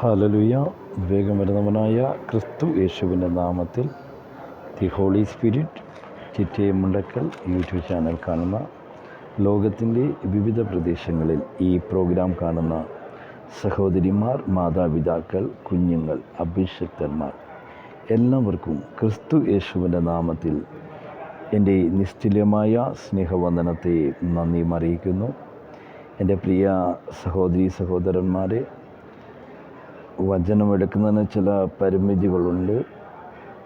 ഹലലുയ വേഗം വരുന്നവനായ ക്രിസ്തു യേശുവിന്റെ നാമത്തിൽ ദി ഹോളി സ്പിരിറ്റ് ചിറ്റയെ മുണ്ടക്കൽ യൂട്യൂബ് ചാനൽ കാണുന്ന ലോകത്തിന്റെ വിവിധ പ്രദേശങ്ങളിൽ ഈ പ്രോഗ്രാം കാണുന്ന സഹോദരിമാർ മാതാപിതാക്കൾ കുഞ്ഞുങ്ങൾ അഭിഷക്തന്മാർ എല്ലാവർക്കും ക്രിസ്തു യേശുവിന്റെ നാമത്തിൽ എന്റെ നിശ്ചലമായ സ്നേഹവന്ദനത്തെ നന്ദി അറിയിക്കുന്നു. എന്റെ പ്രിയ സഹോദരി സഹോദരന്മാരെ വചനമെടുക്കുന്നതിന് ചില പരിമിതികളുണ്ട്.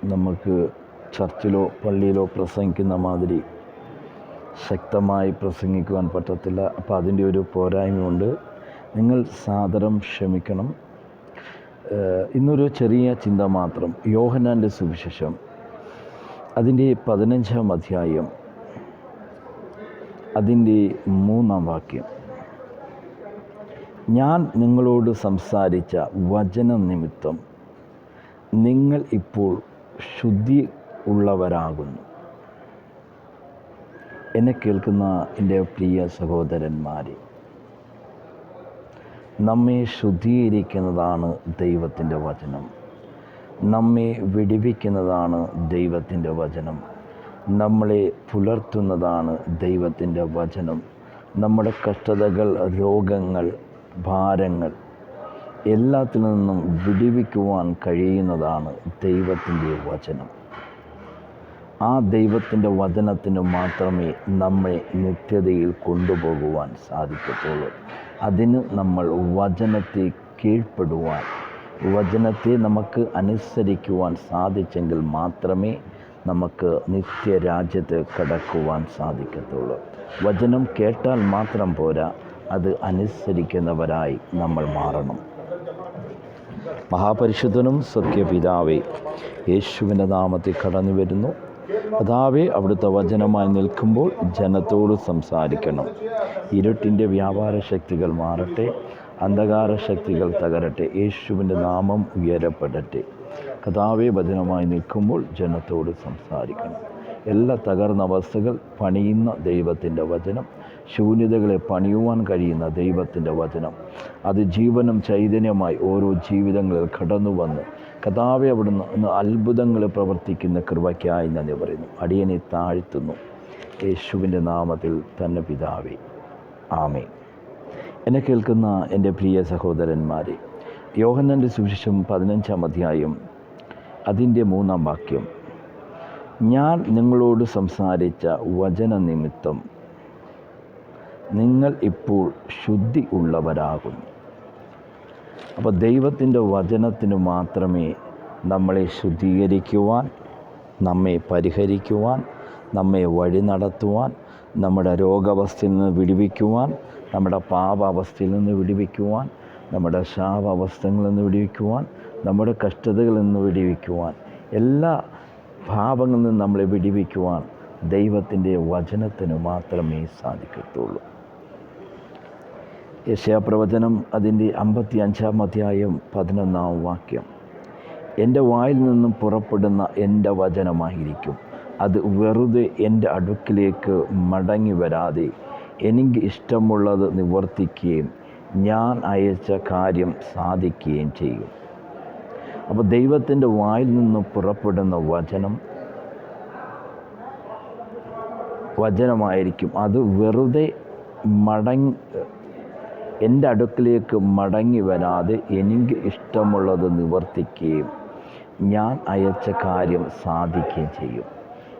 നമുക്ക് ചർച്ചിലോ പള്ളിയിലോ പ്രസംഗിക്കുന്ന മാതിരി ശക്തമായി പ്രസംഗിക്കുവാൻ പറ്റത്തില്ല. അപ്പോൾ അതിന്റെ ഒരു പോരായ്മയുണ്ട്. നിങ്ങൾ സാദരം ക്ഷമിക്കണം. ഇന്നൊരു ചെറിയ ചിന്ത മാത്രം. യോഹനാന്റെ സുവിശേഷം അതിന്റെ പതിനഞ്ചാം അധ്യായം അതിന്റെ മൂന്നാം വാക്യം. ഞാൻ നിങ്ങളോട് സംസാരിച്ച വചന നിമിത്തം നിങ്ങൾ ഇപ്പോൾ ശുദ്ധി ഉള്ളവരാകുന്നു. എന്നെ കേൾക്കുന്ന എന്റെ പ്രിയ സഹോദരന്മാരെ നമ്മെ ശുദ്ധീകരിക്കുന്നതാണ് ദൈവത്തിന്റെ വചനം. നമ്മെ വിടിവിക്കുന്നതാണ് ദൈവത്തിന്റെ വചനം. നമ്മളെ പുലർത്തുന്നതാണ് ദൈവത്തിന്റെ വചനം. നമ്മുടെ കഷ്ടതകൾ രോഗങ്ങൾ ഭാരങ്ങൾ എല്ലാത്തിൽ നിന്നും വിടിവിക്കുവാൻ കഴിയുന്നതാണ് ദൈവത്തിന്റെ വചനം. ആ ദൈവത്തിന്റെ വചനത്തിന് മാത്രമേ നമ്മെ നിത്യതയിൽ കൊണ്ടുപോകുവാൻ സാധിക്കത്തുള്ളൂ. അതിന് നമ്മൾ വചനത്തെ കീഴ്പ്പെടുവാൻ വചനത്തെ നമുക്ക് അനുസരിക്കുവാൻ സാധിച്ചെങ്കിൽ മാത്രമേ നമുക്ക് നിത്യരാജ്യത്ത് കടക്കുവാൻ സാധിക്കത്തുള്ളൂ. വചനം കേട്ടാൽ മാത്രം പോരാ അത് അനുസരിക്കുന്നവരായി നമ്മൾ മാറണം. മഹാപരിശുദ്ധനും സത്യപിതാവേ യേശുവിന്റെ നാമത്തിൽ കടന്നു വരുന്നു. പിതാവെ അവിടുത്തെ വചനമായി നിൽക്കുമ്പോൾ ജനത്തോട് സംസാരിക്കണം. ഇരുട്ടിന്റെ വ്യാപാര ശക്തികൾ മാറട്ടെ അന്ധകാര ശക്തികൾ തകരട്ടെ യേശുവിന്റെ നാമം ഉയരപ്പെടട്ടെ. കഥാവേ വചനമായി നിൽക്കുമ്പോൾ ജനത്തോട് സംസാരിക്കണം. എല്ലാ തകർന്ന അവസ്ഥകൾ പണിയുന്ന ദൈവത്തിന്റെ വചനം ശൂന്യതകളെ പണിയുവാൻ കഴിയുന്ന ദൈവത്തിന്റെ വചനം. അത് ജീവനും ചൈതന്യമായി ഓരോ ജീവിതങ്ങളിൽ കടന്നു വന്ന് കഥാവെ അവിടുന്ന് അത്ഭുതങ്ങൾ പ്രവർത്തിക്കുന്ന കൃപയ്ക്കായി നന്ദി പറയുന്നു. അടിയനെ താഴ്ത്തുന്നു. യേശുവിന്റെ നാമത്തിൽ തന്നെ പിതാവേ. ആമേ എന്നെ കേൾക്കുന്ന എന്റെ പ്രിയ സഹോദരന്മാരെ യോഹന്നന്റെ സുവിശേഷം പതിനഞ്ചാം അധ്യായം അതിന്റെ മൂന്നാം വാക്യം. ഞാൻ നിങ്ങളോട് സംസാരിച്ച വചന നിമിത്തം നിങ്ങൾ ഇപ്പോൾ ശുദ്ധി ഉള്ളവരാകുന്നു. അപ്പോൾ ദൈവത്തിന്റെ വചനത്തിന് മാത്രമേ നമ്മളെ ശുദ്ധീകരിക്കുവാൻ നമ്മെ പരിഹരിക്കുവാൻ നമ്മെ വഴി നടത്തുവാൻ നമ്മുടെ രോഗാവസ്ഥയിൽ നിന്ന് വിടിവിക്കുവാൻ നമ്മുടെ പാപാവസ്ഥയിൽ നിന്ന് വിടിവിക്കുവാൻ നമ്മുടെ ശാപാവസ്ഥകളിൽ നിന്ന് വിടിവിക്കുവാൻ നമ്മുടെ കഷ്ടതകളിൽ നിന്ന് വിടിവിക്കുവാൻ എല്ലാ പാപങ്ങളിൽ നിന്നും നമ്മളെ വിടിവിക്കുവാൻ ദൈവത്തിന്റെ വചനത്തിന് മാത്രമേ സാധിക്കത്തുള്ളൂ. യശയാപ്രവചനം അതിന്റെ അമ്പത്തി അഞ്ചാം അധ്യായം പതിനൊന്നാം വാക്യം. എന്റെ വായിൽ നിന്നും പുറപ്പെടുന്ന എന്റെ വചനമായിരിക്കും. അത് വെറുതെ എന്റെ അടുക്കിലേക്ക് മടങ്ങി വരാതെ എനിക്ക് ഇഷ്ടമുള്ളത് നിവർത്തിക്കുകയും ഞാൻ അയച്ച കാര്യം സാധിക്കുകയും ചെയ്യും. അപ്പോൾ ദൈവത്തിന്റെ വായിൽ നിന്നും പുറപ്പെടുന്ന വചനം വചനമായിരിക്കും. അത് വെറുതെ മടങ്ങി എന്റെ അടുക്കിലേക്ക് മടങ്ങി വരാതെ എനിക്ക് ഇഷ്ടമുള്ളത് നിവർത്തിക്കുകയും ഞാൻ അയച്ച കാര്യം സാധിക്കുകയും ചെയ്യും.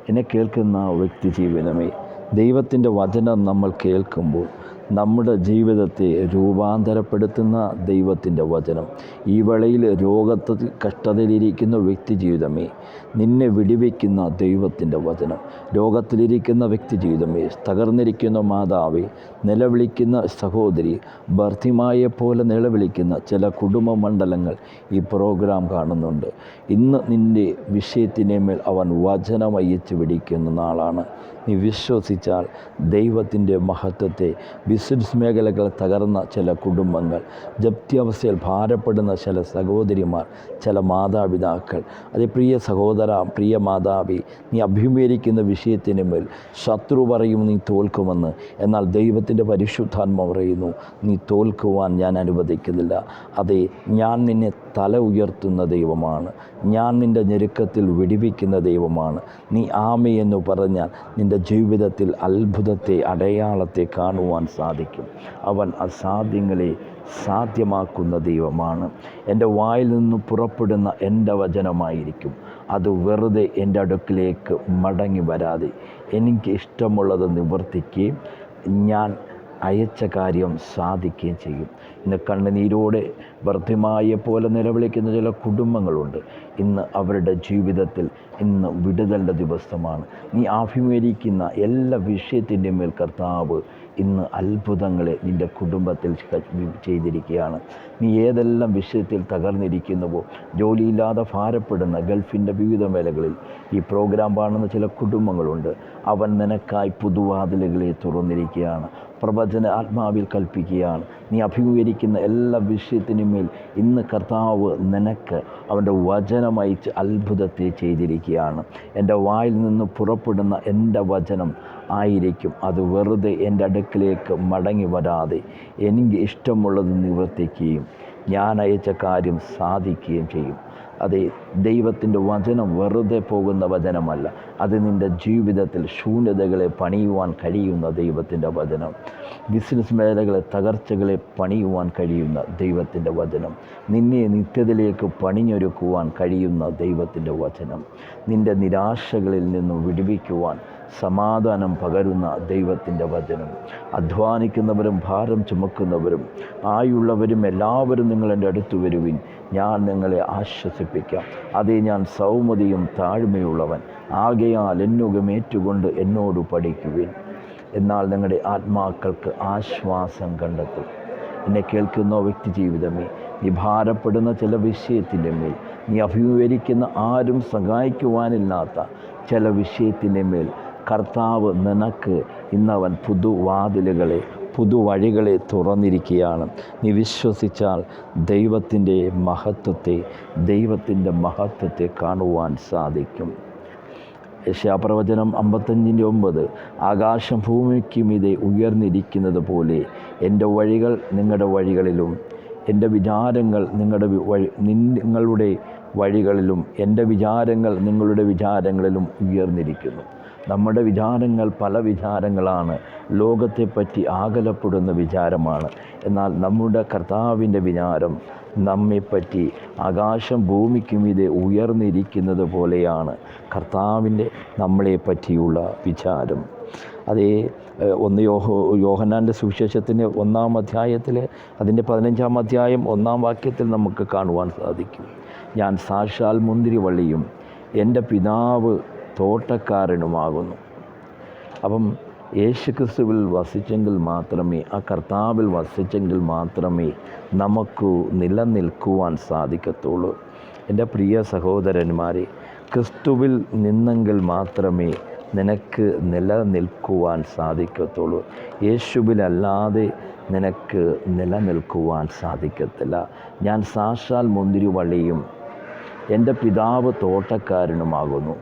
എന്നെ കേൾക്കുന്ന വ്യക്തി ജീവനമേ ദൈവത്തിന്റെ വചനം നമ്മൾ കേൾക്കുമ്പോൾ നമ്മുടെ ജീവിതത്തെ രൂപാന്തരപ്പെടുത്തുന്ന ദൈവത്തിന്റെ വചനം. ഈ വേളയിൽ രോഗത്തിൽ കഷ്ടതയിലിരിക്കുന്ന വ്യക്തി ജീവിതമേ നിന്നെ വിടിവെക്കുന്ന ദൈവത്തിന്റെ വചനം. രോഗത്തിലിരിക്കുന്ന വ്യക്തി ജീവിതമേ തകർന്നിരിക്കുന്ന മാതാവേ നിലവിളിക്കുന്ന സഹോദരി ഭർത്തിമായെ പോലെ നിലവിളിക്കുന്ന ചില കുടുംബ മണ്ഡലങ്ങൾ ഈ പ്രോഗ്രാം കാണുന്നുണ്ട്. ഇന്ന് നിന്റെ വിഷയത്തിന്റെ മേൽ അവൻ വചനം അയച്ചു പിടിക്കുന്ന നാളാണ്. നീ വിശ്വസിച്ചാൽ ദൈവത്തിന്റെ മഹത്വത്തെ ബിസിനസ് മേഖലകൾ തകർന്ന ചില കുടുംബങ്ങൾ ജപ്തിയവസ്ഥയിൽ ഭാരപ്പെടുന്ന ചില സഹോദരിമാർ ചില മാതാപിതാക്കൾ. അതേ പ്രിയ സഹോദര പ്രിയ മാതാവി നീ അഭിമുഖീകരിക്കുന്ന വിഷയത്തിന് മേൽ ശത്രു പറയും നീ തോൽക്കുമെന്ന്. എന്നാൽ ദൈവത്തിന്റെ പരിശുദ്ധാത്മ പറയുന്നു നീ തോൽക്കുവാൻ ഞാൻ അനുവദിക്കുന്നില്ല. അതെ ഞാൻ നിന്നെ തല ഉയർത്തുന്ന ദൈവമാണ്. ഞാൻ നിന്റെ ഞെരുക്കത്തിൽ വിടിവിക്കുന്ന ദൈവമാണ്. നീ ആമയെന്ന് പറഞ്ഞാൽ നിന്റെ ജീവിതത്തിൽ അത്ഭുതത്തെ അടയാളത്തെ കാണുവാൻ സാധിക്കും. അവൻ അസാധ്യങ്ങളെ സാധ്യമാക്കുന്ന ദൈവമാണ്. എന്റെ വായിൽ നിന്ന് പുറപ്പെടുന്ന എന്റെ വചനമായിരിക്കും. അത് വെറുതെ എന്റെ അടുക്കിലേക്ക് മടങ്ങി വരാതെ എനിക്ക് ഇഷ്ടമുള്ളത് നിവർത്തിക്കുകയും ഞാൻ അയച്ച കാര്യം സാധിക്കുകയും ചെയ്യും. ഇന്ന് കണ്ണുനീരോടെ വർദ്ധമായ പോലെ നിലവിളിക്കുന്ന ചില കുടുംബങ്ങളുണ്ട്. ഇന്ന് അവരുടെ ജീവിതത്തിൽ ഇന്ന് വിടുതലിന്റെ ദിവസമാണ്. നീ അഭിമുഖീകരിക്കുന്ന എല്ലാ വിഷയത്തിന്റെ മേൽ കർത്താവ് ഇന്ന് അത്ഭുതങ്ങളെ നിന്റെ കുടുംബത്തിൽ ചെയ്തിരിക്കുകയാണ്. നീ ഏതെല്ലാം വിഷയത്തിൽ തകർന്നിരിക്കുന്നുവോ? ജോലിയില്ലാതെ ഭാരപ്പെടുന്ന ഗൾഫിന്റെ വിവിധ മേലകളിൽ ഈ പ്രോഗ്രാം കാണുന്ന ചില കുടുംബങ്ങളുണ്ട്. അവൻ നിനക്കായി പുതുവാതിലുകളെ തുറന്നിരിക്കുകയാണ്. പ്രവചന ആത്മാവിൽ കൽപ്പിക്കുകയാണ്. നീ അഭിമുഖീകരിക്കുന്ന എല്ലാ വിഷയത്തിനും മേൽ ഇന്ന് കർത്താവ് നിനക്ക് അവന്റെ വചനമയച്ച് അത്ഭുതത്തെ ചെയ്തിരിക്കുകയാണ്. എന്റെ വായിൽ നിന്ന് പുറപ്പെടുന്ന എന്റെ വചനം ആയിരിക്കും. അത് വെറുതെ എന്റെ അടുക്കിലേക്ക് മടങ്ങി വരാതെ എനിക്ക് ഇഷ്ടമുള്ളത് നിവർത്തിക്കുകയും ഞാൻ അയച്ച കാര്യം സാധിക്കുകയും ചെയ്യും. അതെ ദൈവത്തിന്റെ വചനം വെറുതെ പോകുന്ന വചനമല്ല. അത് നിന്റെ ജീവിതത്തിൽ ശൂന്യതകളെ പണിയുവാൻ കഴിയുന്ന ദൈവത്തിന്റെ വചനം. ബിസിനസ് മേഖലകളെ തകർച്ചകളെ പണിയുവാൻ കഴിയുന്ന ദൈവത്തിന്റെ വചനം. നിന്നെ നിത്യതയിലേക്ക് പണിഞ്ഞൊരുക്കുവാൻ കഴിയുന്ന ദൈവത്തിന്റെ വചനം. നിന്റെ നിരാശകളിൽ നിന്നും വിടുവിക്കുവാൻ സമാധാനം പകരുന്ന ദൈവത്തിന്റെ വചനം. അധ്വാനിക്കുന്നവരും ഭാരം ചുമക്കുന്നവരും ആയുള്ളവരും എല്ലാവരും നിങ്ങളെന്റെ അടുത്ത് വരുവിൻ. ഞാൻ നിങ്ങളെ ആശ്വസിപ്പിക്കാം. അതേ ഞാൻ സൗമതിയും താഴ്മയുള്ളവൻ. ആകയാൽ എന്നുകമേറ്റുകൊണ്ട് എന്നോട് പഠിക്കുവിൻ. എന്നാൽ നിങ്ങളുടെ ആത്മാക്കൾക്ക് ആശ്വാസം കണ്ടെത്തും. എന്നെ കേൾക്കുന്ന വ്യക്തി ജീവിതമേ നീ ഭാരപ്പെടുന്ന ചില വിഷയത്തിന്റെ മേൽ നീ അഭിമുഖീകരിക്കുന്ന ആരും സഹായിക്കുവാനില്ലാത്ത ചില വിഷയത്തിന്റെ മേൽ കർത്താവ് നിനക്ക് ഇന്നവൻ പുതുവാതിലുകളെ പുതുവഴികളെ തുറന്നിരിക്കുകയാണ്. നീ വിശ്വസിച്ചാൽ ദൈവത്തിന്റെ മഹത്വത്തെ ദൈവത്തിന്റെ മഹത്വത്തെ കാണുവാൻ സാധിക്കും. യശാപ്രവചനം അമ്പത്തഞ്ചിന്റെ ഒമ്പത് ആകാശം ഭൂമിക്കും ഇത് ഉയർന്നിരിക്കുന്നത് പോലെ എന്റെ വഴികൾ നിങ്ങളുടെ വഴികളിലും എന്റെ വിചാരങ്ങൾ നിങ്ങളുടെ വഴി നിങ്ങളുടെ വഴികളിലും എന്റെ വിചാരങ്ങൾ നിങ്ങളുടെ വിചാരങ്ങളിലും ഉയർന്നിരിക്കുന്നു. നമ്മുടെ വിചാരങ്ങൾ പല വിചാരങ്ങളാണ്. ലോകത്തെപ്പറ്റി ആകലപ്പെടുന്ന വിചാരമാണ്. എന്നാൽ നമ്മുടെ കർത്താവിന്റെ വിചാരം നമ്മെപ്പറ്റി ആകാശം ഭൂമിക്കും ഇത് ഉയർന്നിരിക്കുന്നത് പോലെയാണ്. കർത്താവിന്റെ നമ്മളെ പറ്റിയുള്ള വിചാരം. അതേ ഒന്ന് യോഹോ യോഹനാന്റെ സുവിശേഷത്തിന്റെ ഒന്നാം അധ്യായത്തിൽ അതിന്റെ പതിനഞ്ചാം അധ്യായം ഒന്നാം വാക്യത്തിൽ നമുക്ക് കാണുവാൻ സാധിക്കും. ഞാൻ സാക്ഷാൽ മുന്തിരിവള്ളിയും എന്റെ പിതാവ് തോട്ടക്കാരനുമാകുന്നു. അപ്പം യേശുക്രിസ്തുവിൽ വസിച്ചെങ്കിൽ മാത്രമേ ആ കർത്താവിൽ വസിച്ചെങ്കിൽ മാത്രമേ നമുക്ക് നിലനിൽക്കുവാൻ സാധിക്കത്തുള്ളൂ. എന്റെ പ്രിയ സഹോദരന്മാരെ ക്രിസ്തുവിൽ നിന്നെങ്കിൽ മാത്രമേ നിനക്ക് നിലനിൽക്കുവാൻ സാധിക്കത്തുള്ളൂ. യേശുവിലല്ലാതെ നിനക്ക് നിലനിൽക്കുവാൻ സാധിക്കത്തില്ല. ഞാൻ സാക്ഷാൽ മുന്തിരിവള്ളിയും എന്റെ പിതാവ് തോട്ടക്കാരനുമാകുന്നു.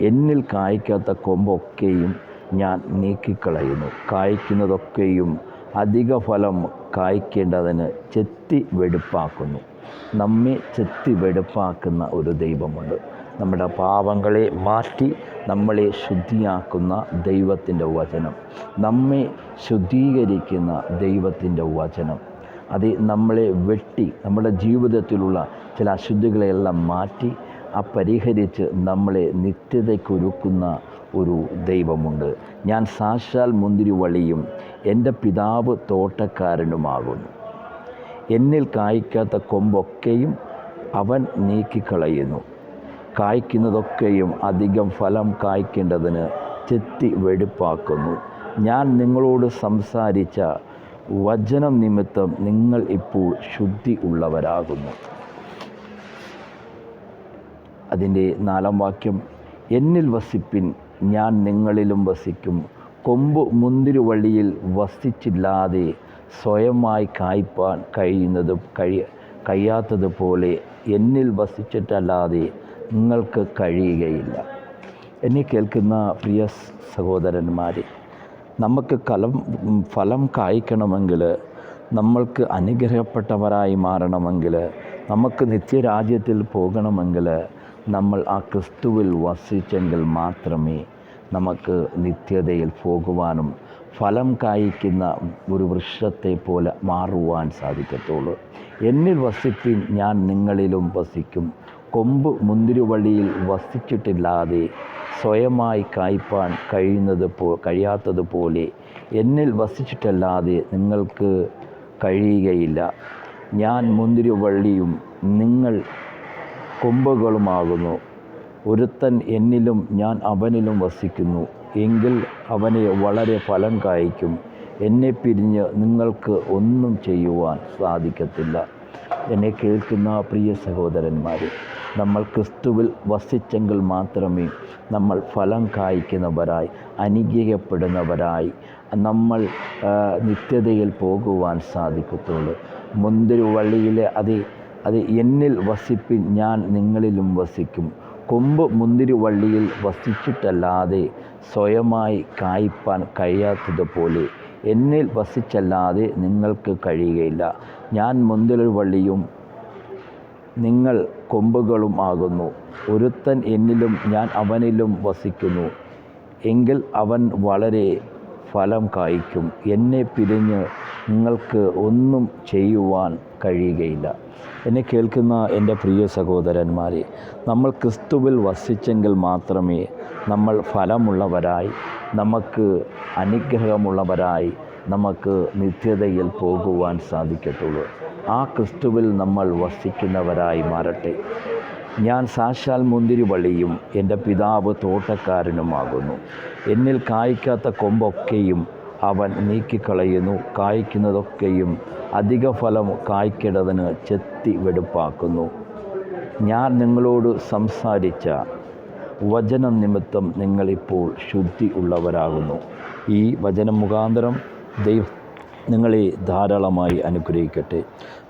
എന്നിൽ കായ്ക്കാത്ത കൊമ്പൊക്കെയും ഞാൻ നീക്കിക്കളയുന്നു. കായ്ക്കുന്നതൊക്കെയും അധിക ഫലം കായ്ക്കേണ്ടതിന് ചെത്തി വെടുപ്പാക്കുന്നു. നമ്മെ ചെത്തി വെടുപ്പാക്കുന്ന ഒരു ദൈവമുണ്ട്. നമ്മുടെ പാപങ്ങളെ മാറ്റി നമ്മളെ ശുദ്ധിയാക്കുന്ന ദൈവത്തിന്റെ വചനം. നമ്മെ ശുദ്ധീകരിക്കുന്ന ദൈവത്തിന്റെ വചനം. അത് നമ്മളെ വെട്ടി നമ്മുടെ ജീവിതത്തിലുള്ള ചില അശുദ്ധികളെയെല്ലാം മാറ്റി ആ പരിഹരിച്ച് നമ്മളെ നിത്യതയ്ക്കൊരുക്കുന്ന ഒരു ദൈവമുണ്ട്. ഞാൻ സാക്ഷാൽ മുന്തിരി വളിയും എന്റെ പിതാവ് തോട്ടക്കാരനുമാകുന്നു. എന്നിൽ കായ്ക്കാത്ത കൊമ്പൊക്കെയും അവൻ നീക്കിക്കളയുന്നു. കായ്ക്കുന്നതൊക്കെയും അധികം ഫലം കായ്ക്കേണ്ടതിന് ചെത്തി വെടിപ്പാക്കുന്നു. ഞാൻ നിങ്ങളോട് സംസാരിച്ച വചനം നിമിത്തം നിങ്ങൾ ഇപ്പോൾ ശുദ്ധി ഉള്ളവരാകുന്നു. അതിന്റെ നാലാം വാക്യം എന്നിൽ വസിപ്പിൻ ഞാൻ നിങ്ങളിലും വസിക്കും. കൊമ്പ് മുന്തിരിവള്ളിയിൽ വസിച്ചില്ലാതെ സ്വയമായി കായ്പാൻ കഴിയുന്നത് കഴിയ കഴിയാത്തതുപോലെ എന്നിൽ വസിച്ചിട്ടല്ലാതെ നിങ്ങൾക്ക് കഴിയുകയില്ല. എന്നെ കേൾക്കുന്ന പ്രിയ സഹോദരന്മാർ നമുക്ക് കലം ഫലം കായ്ക്കണമെങ്കിൽ നമ്മൾക്ക് അനുഗ്രഹപ്പെട്ടവരായി മാറണമെങ്കിൽ നമുക്ക് നിത്യരാജ്യത്തിൽ പോകണമെങ്കിൽ നമ്മൾ ആ ക്രിസ്തുവിൽ വസിച്ചെങ്കിൽ മാത്രമേ നമുക്ക് നിത്യതയിൽ പോകുവാനും ഫലം കായ്ക്കുന്ന ഒരു വൃക്ഷത്തെ പോലെ മാറുവാൻ സാധിക്കത്തുള്ളൂ. എന്നിൽ വസിപ്പിൻ ഞാൻ നിങ്ങളിലും വസിക്കും. കൊമ്പ് മുന്തിരിവള്ളിയിൽ വസിച്ചിട്ടില്ലാതെ സ്വയമായി കായ്പാൻ കഴിയുന്നത് പോ കഴിയാത്തതുപോലെ എന്നിൽ വസിച്ചിട്ടല്ലാതെ നിങ്ങൾക്ക് കഴിയുകയില്ല. ഞാൻ മുന്തിരിവള്ളിയും നിങ്ങൾ കൊമ്പുകളുമാകുന്നു. ഒരുത്തൻ എന്നിലും ഞാൻ അവനിലും വസിക്കുന്നു. എങ്കിൽ അവനെ വളരെ ഫലം കായ്ക്കും. എന്നെ പിരിഞ്ഞ് നിങ്ങൾക്ക് ഒന്നും ചെയ്യുവാൻ സാധിക്കത്തില്ല. എന്നെ കേൾക്കുന്ന പ്രിയ സഹോദരന്മാരെ നമ്മൾ ക്രിസ്തുവിൽ വസിച്ചെങ്കിൽ മാത്രമേ നമ്മൾ ഫലം കായ്ക്കുന്നവരായി അനുഗ്രഹപ്പെടുന്നവരായി നമ്മൾ നിത്യതയിൽ പോകുവാൻ സാധിക്കത്തുള്ളൂ. മുന്തിരി വള്ളിയിലെ അത് അത് എന്നിൽ വസിപ്പിൻ ഞാൻ നിങ്ങളിലും വസിക്കും. കൊമ്പ് മുന്തിരി വള്ളിയിൽ വസിച്ചിട്ടല്ലാതെ സ്വയമായി കായ്പാൻ കഴിയാത്തതുപോലെ എന്നിൽ വസിച്ചല്ലാതെ നിങ്ങൾക്ക് കഴിയുകയില്ല. ഞാൻ മുന്തിരി വള്ളിയും നിങ്ങൾ കൊമ്പുകളും ആകുന്നു. ഒരുത്തൻ എന്നിലും ഞാൻ അവനിലും വസിക്കുന്നു. എങ്കിൽ അവൻ വളരെ ഫലം കായ്ക്കും. എന്നെ പിരിഞ്ഞ് നിങ്ങൾക്ക് ഒന്നും ചെയ്യുവാൻ കഴിയുകയില്ല. എന്നെ കേൾക്കുന്ന എന്റെ പ്രിയ സഹോദരന്മാരെ നമ്മൾ ക്രിസ്തുവിൽ വസിച്ചെങ്കിൽ മാത്രമേ നമ്മൾ ഫലമുള്ളവരായി നമുക്ക് അനുഗ്രഹമുള്ളവരായി നമുക്ക് നിത്യതയിൽ പോകുവാൻ സാധിക്കത്തുള്ളൂ. ആ ക്രിസ്തുവിൽ നമ്മൾ വസിക്കുന്നവരായി മാറട്ടെ. ഞാൻ സാക്ഷാൽ മുന്തിരി വളിയും എന്റെ പിതാവ് തോട്ടക്കാരനുമാകുന്നു. എന്നിൽ കായ്ക്കാത്ത കൊമ്പൊക്കെയും അവൻ നീക്കിക്കളയുന്നു. കായ്ക്കുന്നതൊക്കെയും അധിക ഫലം കായ്ക്കേണ്ടതിന് ചെത്തി വെടുപ്പാക്കുന്നു. ഞാൻ നിങ്ങളോട് സംസാരിച്ച വചനം നിമിത്തം നിങ്ങളിപ്പോൾ ശുദ്ധി ഉള്ളവരാകുന്നു. ഈ വചനം മുഖാന്തരം ദൈവ നിങ്ങളെ ധാരാളമായി അനുഗ്രഹിക്കട്ടെ.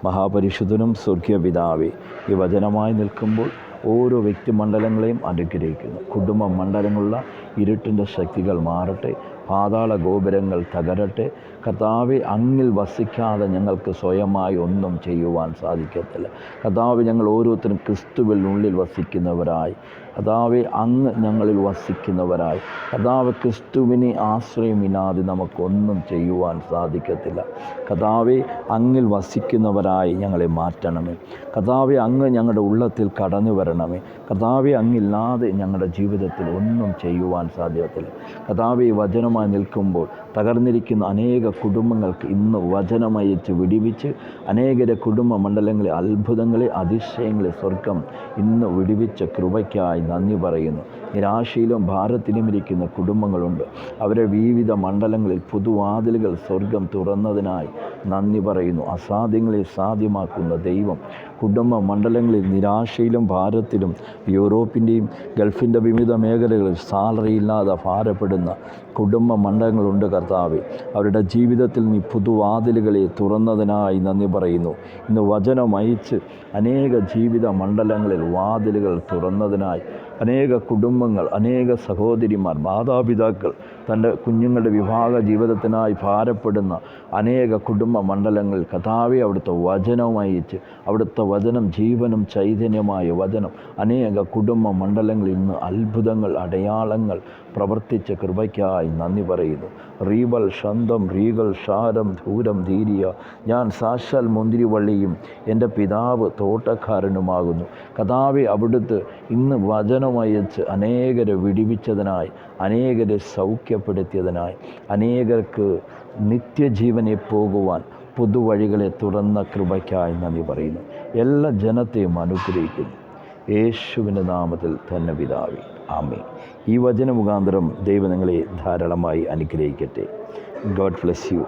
മഹാപരിശുദ്ധനും സ്വർഗീയ പിതാവേ ഈ വചനമായി നിൽക്കുമ്പോൾ ഓരോ വ്യക്തിമണ്ഡലങ്ങളെയും അനുഗ്രഹിക്കുന്നു. കുടുംബ മണ്ഡലങ്ങളുള്ള ഇരുട്ടിന്റെ ശക്തികൾ മാറട്ടെ. പാതാള ഗോപുരങ്ങൾ തകരട്ടെ. കർത്താവ് അങ്ങിൽ വസിക്കാതെ ഞങ്ങൾക്ക് സ്വയമായി ഒന്നും ചെയ്യുവാൻ സാധിക്കത്തില്ല. കർത്താവ് ഞങ്ങൾ ഓരോരുത്തരും ക്രിസ്തുവിൽ ഉള്ളിൽ വസിക്കുന്നവരായി. കർത്താവെ അങ്ങ് ഞങ്ങളിൽ വസിക്കുന്നവരായി. കഥാവ് ക്രിസ്തുവിനെ ആശ്രയമില്ലാതെ നമുക്കൊന്നും ചെയ്യുവാൻ സാധിക്കത്തില്ല. കഥാവെ അങ്ങിൽ വസിക്കുന്നവരായി ഞങ്ങളെ മാറ്റണമേ. കഥാവെ അങ്ങ് ഞങ്ങളുടെ ഉള്ളത്തിൽ കടന്നു വരണമേ. കഥാവെ അങ്ങില്ലാതെ ഞങ്ങളുടെ ജീവിതത്തിൽ ഒന്നും ചെയ്യുവാൻ സാധ്യത്തില്ല കഥാവെ വചനമായി നിൽക്കുമ്പോൾ തകർന്നിരിക്കുന്ന അനേക കുടുംബങ്ങൾക്ക് ഇന്ന് വചനമയച്ച് വിടിവിച്ച് അനേകരെ കുടുംബ മണ്ഡലങ്ങളെ അത്ഭുതങ്ങളെ അതിശയങ്ങളെ സ്വർഗം ഇന്ന് വിടിവിച്ച കൃപയ്ക്കായി നന്ദി പറയുന്നു. നിരാശയിലും ഭാരത്തിലും ഇരിക്കുന്ന കുടുംബങ്ങളുണ്ട്. അവരെ വിവിധ മണ്ഡലങ്ങളിൽ പുതുവാതിലുകൾ സ്വർഗം തുറന്നതിനായി നന്ദി പറയുന്നു. അസാധ്യങ്ങളെ സാധ്യമാക്കുന്ന ദൈവം കുടുംബ മണ്ഡലങ്ങളിൽ നിരാശയിലും ഭാരത്തിലും യൂറോപ്പിന്റെയും ഗൾഫിന്റെ വിവിധ മേഖലകളിൽ സാലറി ഇല്ലാതെ ഭാരപ്പെടുന്ന കുടുംബ മണ്ഡലങ്ങളുണ്ട് കർത്താവ്. അവരുടെ ജീവിതത്തിൽ നീ പുതുവാതിലുകളെ തുറന്നതിനായി നന്ദി പറയുന്നു. ഇന്ന് വചനം അയച്ച് അനേക ജീവിത മണ്ഡലങ്ങളിൽ വാതിലുകൾ തുറന്നതിനായി അനേക കുടുംബങ്ങൾ അനേക സഹോദരിമാർ മാതാപിതാക്കൾ തന്റെ കുഞ്ഞുങ്ങളുടെ വിവാഹ ജീവിതത്തിനായി ഭാരപ്പെടുന്ന അനേക കുടുംബ മണ്ഡലങ്ങളിൽ കഥാവെ അവിടുത്തെ വചനവുമായി അയച്ച് അവിടുത്തെ വചനം ജീവനും ചൈതന്യമായ വചനം. അനേക കുടുംബ മണ്ഡലങ്ങളിൽ ഇന്ന് അത്ഭുതങ്ങൾ അടയാളങ്ങൾ പ്രവർത്തിച്ച കൃപയ്ക്കായി നന്ദി പറയുന്നു. റീബൽ ഷന്തം റീകൾ ഷാരം ധൂരം ധീരിയ. ഞാൻ സാക്ഷാൽ മുന്തിരിവള്ളിയും എന്റെ പിതാവ് തോട്ടക്കാരനുമാകുന്നു. കഥാവെ അവിടുത്തെ ഇന്ന് വചനമയച്ച് അനേകരെ വിടിവിച്ചതിനായി അനേകരെ സൗഖ്യപ്പെടുത്തിയതിനായി അനേകർക്ക് നിത്യജീവനെ പോകുവാൻ പുതുവഴികളെ തുറന്ന കൃപയ്ക്കായി നന്ദി പറയുന്നു. എല്ലാ ജനത്തെയും അനുഗ്രഹിക്കുന്നു. യേശുവിന്റെ നാമത്തിൽ തന്നെ പിതാവി ആമേ ഈ വചന മുഖാന്തരം ദൈവം നിങ്ങളെ ധാരാളമായി അനുഗ്രഹിക്കട്ടെ. God bless you